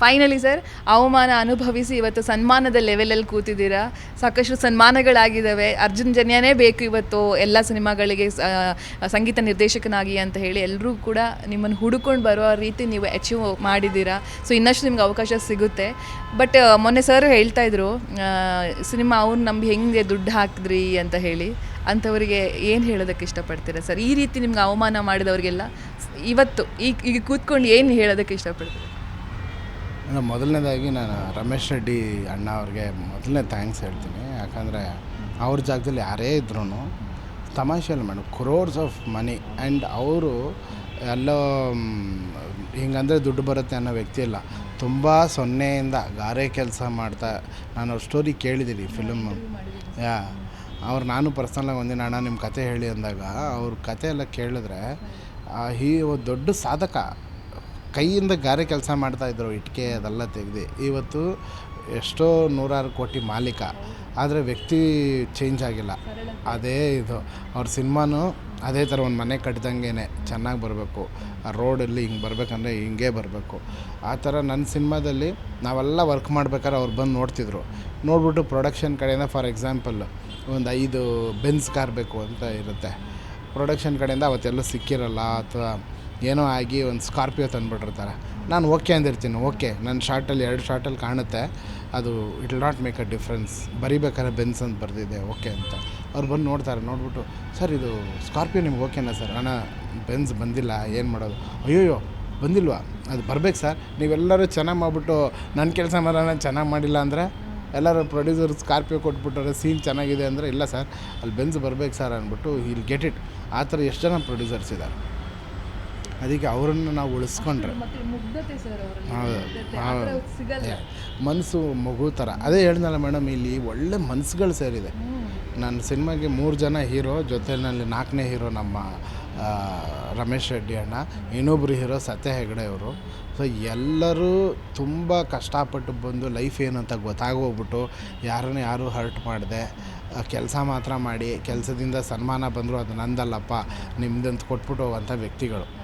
Finally sir ಅವಮಾನ ಅನುಭವಿಸಿ ಇವತ್ತು ಸನ್ಮಾನದ ಲೆವೆಲಲ್ಲಿ ಕೂತಿದ್ದೀರಾ. ಸಾಕಷ್ಟು ಸನ್ಮಾನಗಳಾಗಿದ್ದಾವೆ. ಅರ್ಜುನ್ ಜನ್ಯನೇ ಬೇಕು ಇವತ್ತು ಎಲ್ಲ ಸಿನಿಮಾಗಳಿಗೆ ಸಂಗೀತ ನಿರ್ದೇಶಕನಾಗಿ ಅಂತ ಹೇಳಿ ಎಲ್ಲರೂ ಕೂಡ ನಿಮ್ಮನ್ನು ಹುಡುಕೊಂಡು ಬರೋ ರೀತಿ ನೀವು ಅಚೀವ್ ಮಾಡಿದ್ದೀರಾ. ಸೊ ಇನ್ನಷ್ಟು ನಿಮ್ಗೆ ಅವಕಾಶ ಸಿಗುತ್ತೆ. ಬಟ್ ಮೊನ್ನೆ ಸರ್ ಹೇಳ್ತಾ ಇದ್ರು ಸಿನಿಮಾ ಅವ್ರು ನಂಬಿ ಹೆಂಗೆ ದುಡ್ಡು ಹಾಕಿದ್ರಿ ಅಂತ ಹೇಳಿ. ಅಂಥವರಿಗೆ ಏನು ಹೇಳೋದಕ್ಕೆ ಇಷ್ಟಪಡ್ತೀರಾ ಸರ್ ಈ ರೀತಿ ನಿಮ್ಗೆ ಅವಮಾನ ಮಾಡಿದವರಿಗೆಲ್ಲ ಇವತ್ತು ಈಗ ಈಗ ಕೂತ್ಕೊಂಡು ಏನು ಹೇಳೋದಕ್ಕೆ ಇಷ್ಟಪಡ್ತೀರಾ? ಮೇಡಮ್ ಮೊದಲನೇದಾಗಿ ನಾನು ರಮೇಶ್ ರೆಡ್ಡಿ ಅಣ್ಣ ಅವ್ರಿಗೆ ಮೊದಲನೇ ಥ್ಯಾಂಕ್ಸ್ ಹೇಳ್ತೀನಿ. ಯಾಕಂದರೆ ಅವ್ರ ಜಾಗದಲ್ಲಿ ಯಾರೇ ಇದ್ರೂ ತಮಾಷೆಯಲ್ಲಿ madam crores of money and ಅವರು ಎಲ್ಲೋ ಹಿಂಗಂದರೆ ದುಡ್ಡು ಬರುತ್ತೆ ಅನ್ನೋ ವ್ಯಕ್ತಿ ಇಲ್ಲ ತುಂಬ ಸೊನ್ನೆಯಿಂದ ಗಾರೆ ಕೆಲಸ ಮಾಡ್ತಾ ನಾನು ಅವ್ರ ಸ್ಟೋರಿ ಕೇಳಿದ್ದೀನಿ ಫಿಲಮ್ ಯಾ, ಅವ್ರು ನಾನು ಪರ್ಸ್ನಲಾಗಿ ಒಂದಿನ ಅಣ್ಣ ನಿಮ್ಮ ಕತೆ ಹೇಳಿ ಅಂದಾಗ ಅವ್ರ ಕತೆ ಎಲ್ಲ ಕೇಳಿದ್ರೆ ಈ ದೊಡ್ಡ ಸಾಧಕ. ಕೈಯಿಂದ ಗಾರೆ ಕೆಲಸ ಮಾಡ್ತಾಯಿದ್ರು ಇಟ್ಟಿಗೆ ಅದೆಲ್ಲ ತೆಗ್ದು. ಇವತ್ತು ಎಷ್ಟೋ ನೂರಾರು ಕೋಟಿ ಮಾಲೀಕ, ಆದರೆ ವ್ಯಕ್ತಿ ಚೇಂಜ್ ಆಗಿಲ್ಲ. ಅದೇ ಇದು. ಅವ್ರ ಸಿನಿಮಾನು ಅದೇ ಥರ ಒಂದು ಮನೆ ಕಟ್ಟಿದಂಗೆ ಚೆನ್ನಾಗಿ ಬರಬೇಕು. ಆ ರೋಡಲ್ಲಿ ಹಿಂಗೆ ಬರಬೇಕಂದ್ರೆ ಹಿಂಗೆ ಬರಬೇಕು. ಆ ಥರ ನನ್ನ ಸಿನಿಮಾದಲ್ಲಿ ನಾವೆಲ್ಲ ವರ್ಕ್ ಮಾಡ್ಬೇಕಾದ್ರೆ ಅವ್ರು ಬಂದು ನೋಡ್ತಿದ್ರು. ನೋಡ್ಬಿಟ್ಟು ಪ್ರೊಡಕ್ಷನ್ ಕಡೆಯಿಂದ ಫಾರ್ ಎಕ್ಸಾಂಪಲ್ ಒಂದು ಐದು ಬೆನ್ಸ್ ಕಾರ್ ಬೇಕು ಅಂತ ಇರುತ್ತೆ. ಪ್ರೊಡಕ್ಷನ್ ಕಡೆಯಿಂದ ಅವತ್ತೆಲ್ಲ ಸಿಕ್ಕಿರಲ್ಲ, ಅಥವಾ ಏನೋ ಆಗಿ ಒಂದು ಸ್ಕಾರ್ಪಿಯೋ ತಂದುಬಿಟ್ಟಿರ್ತಾರೆ. ನಾನು ಓಕೆ ಅಂದಿರ್ತೀನಿ, ಓಕೆ. ನನ್ನ ಶಾರ್ಟಲ್ಲಿ ಎರಡು ಶಾರ್ಟಲ್ಲಿ ಕಾಣುತ್ತೆ. ಅದು it will not make a difference ಬರೀಬೇಕಾದ್ರೆ ಬೆನ್ಸ್ ಅಂತ ಬರೆದಿದೆ, ಓಕೆ ಅಂತ. ಅವ್ರು ಬಂದು ನೋಡ್ತಾರೆ, ನೋಡ್ಬಿಟ್ಟು, ಸರ್, ಇದು ಸ್ಕಾರ್ಪಿಯೋ ನಿಮ್ಗೆ ಓಕೆನಾ ಸರ್? ಅಣ್ಣ, ಬೆನ್ಸ್ ಬಂದಿಲ್ಲ, ಏನು ಮಾಡೋದು? ಅಯ್ಯೋಯ್ಯೋ, ಬಂದಿಲ್ವಾ? ಅದು ಬರ್ಬೇಕು ಸರ್. ನೀವೆಲ್ಲರೂ ಚೆನ್ನಾಗಿ ಮಾಡಿಬಿಟ್ಟು ನನ್ನ ಕೆಲಸ ಮಾಡೋಣ, ಚೆನ್ನಾಗಿ ಮಾಡಿಲ್ಲ ಅಂದರೆ? ಎಲ್ಲರೂ ಪ್ರೊಡ್ಯೂಸರ್ ಸ್ಕಾರ್ಪಿಯೋ ಕೊಟ್ಬಿಟ್ಟಾರೆ ಸೀನ್ ಚೆನ್ನಾಗಿದೆ ಅಂದರೆ ಇಲ್ಲ ಸರ್. ಅಲ್ಲಿ ಬೆನ್ಸ್ ಬರ್ಬೇಕು ಸರ್ ಅಂದ್ಬಿಟ್ಟು ಇಲ್ಲಿ ಗೆಟ್ ಇಟ್ ಆ ಥರ ಎಷ್ಟು ಜನ ಪ್ರೊಡ್ಯೂಸರ್ಸ್ ಇದ್ದಾರೆ. ಅದಕ್ಕೆ ಅವರನ್ನು ನಾವು ಉಳಿಸ್ಕೊಂಡ್ರೆ. ಮನಸ್ಸು ಮಗು ಥರ ಅದೇ ಹೇಳ್ದಲ್ಲ ಮೇಡಮ್ ಇಲ್ಲಿ ಒಳ್ಳೆ ಮನಸ್ಸುಗಳು ಸೇರಿದೆ ನನ್ನ ಸಿನಿಮಾಗೆ ಮೂರು ಜನ ಹೀರೋ ಜೊತೆಯಲ್ಲಿ ನಾಲ್ಕನೇ ಹೀರೋ ನಮ್ಮ ರಮೇಶ್ ರೆಡ್ಡಿ ಅಣ್ಣ ಇನ್ನೊಬ್ಬರು ಹೀರೋ ಸತ್ಯ ಹೆಗಡೆ ಅವರು ಸೊ ಎಲ್ಲರೂ ತುಂಬ ಕಷ್ಟಪಟ್ಟು ಬಂದು ಲೈಫ್ ಏನು ಅಂತ ಗೊತ್ತಾಗೋಗ್ಬಿಟ್ಟು ಯಾರನ್ನು ಯಾರೂ ಹರ್ಟ್ ಮಾಡಿದೆ ಕೆಲಸ ಮಾತ್ರ ಮಾಡಿ ಕೆಲಸದಿಂದ ಸನ್ಮಾನ ಬಂದರೂ ಅದು ನಂದಲ್ಲಪ್ಪ ನಿಮ್ದಂತ ಕೊಟ್ಬಿಟ್ಟು ಹೋಗುವಂಥ ವ್ಯಕ್ತಿಗಳು.